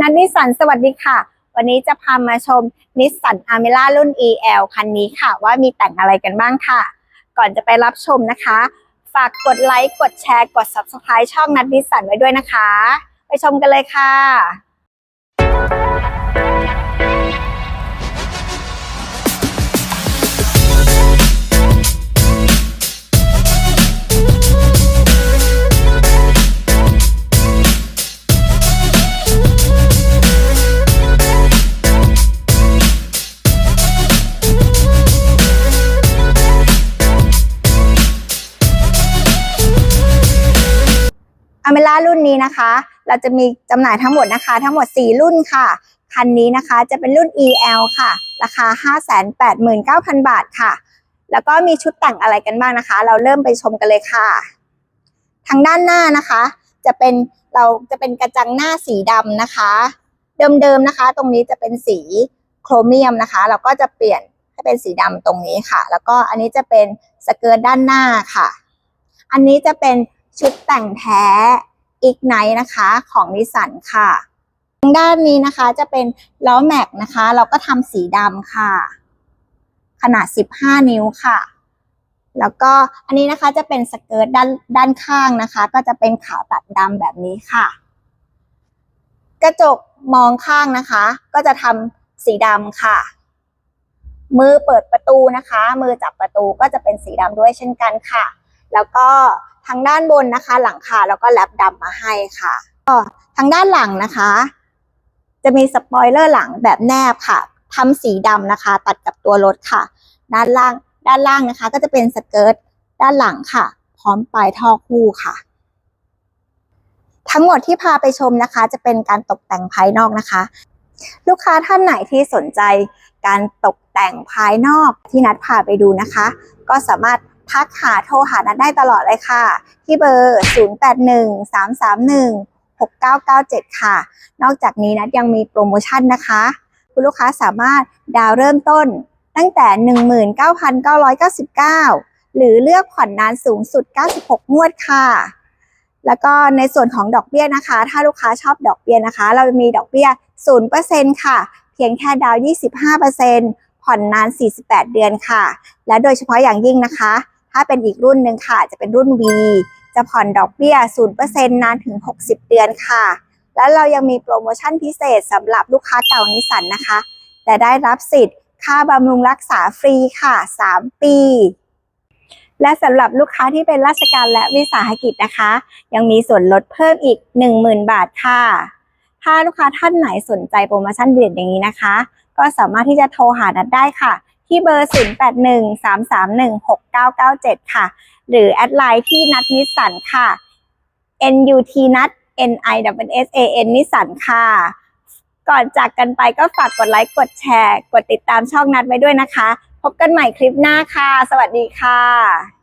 นันนิสันสวัสดีค่ะ วันนี้จะพามาชมนิสสันอาร์เมล่ารุ่น EL คันนี้ค่ะ ว่ามีแต่งอะไรกันบ้างค่ะ ก่อนจะไปรับชมนะคะ ฝากกดไลค์กดแชร์กด Subscribe ช่องนัดนิสสันไว้ด้วยนะคะ ไปชมกันเลยค่ะ มล่ารุ่นนี้นะคะ เราจะมีจำหน่ายทั้งหมดนะคะ ทั้งหมด 4 รุ่นค่ะ คันนี้นะคะจะเป็นรุ่น EL ค่ะ ราคา 589,000 บาทค่ะ แล้วก็มีชุดแต่งอะไรกันบ้างนะคะ เราเริ่มไปชมกันเลยค่ะ ทางด้านหน้านะคะ จะเป็นเราจะเป็นกระจังหน้าสีดำนะคะ เดิมๆนะคะ ตรงนี้จะเป็นสีโครเมียมนะคะ เราก็จะเปลี่ยนให้เป็นสีดำตรงนี้ค่ะ แล้วก็อันนี้จะเป็นสเกิร์ตด้านหน้าค่ะ อันนี้จะเป็นชุดแต่งแท้ อีกไนนะคะของนิสสันค่ะทางด้านนี้นะคะจะเป็นล้อแม็กนะคะ เราก็ทำสีดำค่ะ ขนาด 15 นิ้วค่ะ แล้วก็อันนี้นะคะจะเป็นสเกิร์ตด้านด้านข้างนะคะ ก็จะเป็นขาวตัดดำแบบนี้ค่ะ กระจกมองข้างนะคะ ก็จะทำสีดำค่ะ มือเปิดประตูนะคะ มือจับประตูก็จะเป็นสีดำด้วยเช่นกันค่ะ แล้วก็ทางด้านบนนะคะ หลังคาแล้วก็แลปดำมาให้ค่ะก็ทางด้านหลังนะคะ จะมีสปอยเลอร์หลังแบบแนบค่ะทำสีดำนะคะ ตัดกับตัวรถค่ะ ด้านล่างด้านล่างนะคะ ก็จะเป็นสเกิร์ตด้านหลังค่ะ พร้อมปลายท่อคู่ค่ะ ทั้งหมดที่พาไปชมนะคะ จะเป็นการตกแต่งภายนอกนะคะ ลูกค้าท่านไหนที่สนใจการตกแต่งภายนอกที่นัดพาไปดูนะคะ ก็สามารถ ทักหาโทรหานัดได้ตลอดเลยค่ะ ที่เบอร์ 0813316997 ค่ะ นอกจากนี้นัดยังมีโปรโมชั่นนะคะ คุณลูกค้าสามารถดาวเริ่มต้นตั้งแต่ 19,999 หรือเลือกผ่อนนานสูงสุด 96 งวดค่ะ แล้วก็ในส่วนของดอกเบี้ยนะคะ ถ้าลูกค้าชอบดอกเบี้ยนะคะ เรามีดอกเบี้ย 0%ค่ะ เพียงแค่ดาวน์25%ผ่อนนาน 48 เดือนค่ะ และโดยเฉพาะอย่างยิ่งนะคะ ถ้าเป็นอีกรุ่นหนึ่งค่ะ จะเป็นรุ่น V จะผ่อนดอกเบี้ย 0%นานถึง 60 เดือนค่ะ แล้วเรายังมีโปรโมชั่นพิเศษสำหรับลูกค้าเก่านิสันนะคะ แต่ได้รับสิทธิ์ค่าบำรุงรักษาฟรีค่ะ 3 ปี และสำหรับลูกค้าที่เป็นราชการและวิสาหกิจนะคะ ยังมีส่วนลดเพิ่มอีก 10,000 บาทค่ะ ถ้าลูกค้าท่านไหนสนใจโปรโมชั่นเด็ดอย่างนี้นะคะ ก็สามารถที่จะโทรหานัดได้ค่ะ ที่เบอร์ 0813316997 ค่ะ หรือแอดไลน์ที่นัดนิสสันค่ะ NUT นัด N I W S A N นิสสันค่ะ ก่อนจากกันไปก็ฝากกดไลค์ กดแชร์ กดติดตามช่องนัดไว้ด้วยนะคะ พบกันใหม่คลิปหน้าค่ะ สวัสดีค่ะ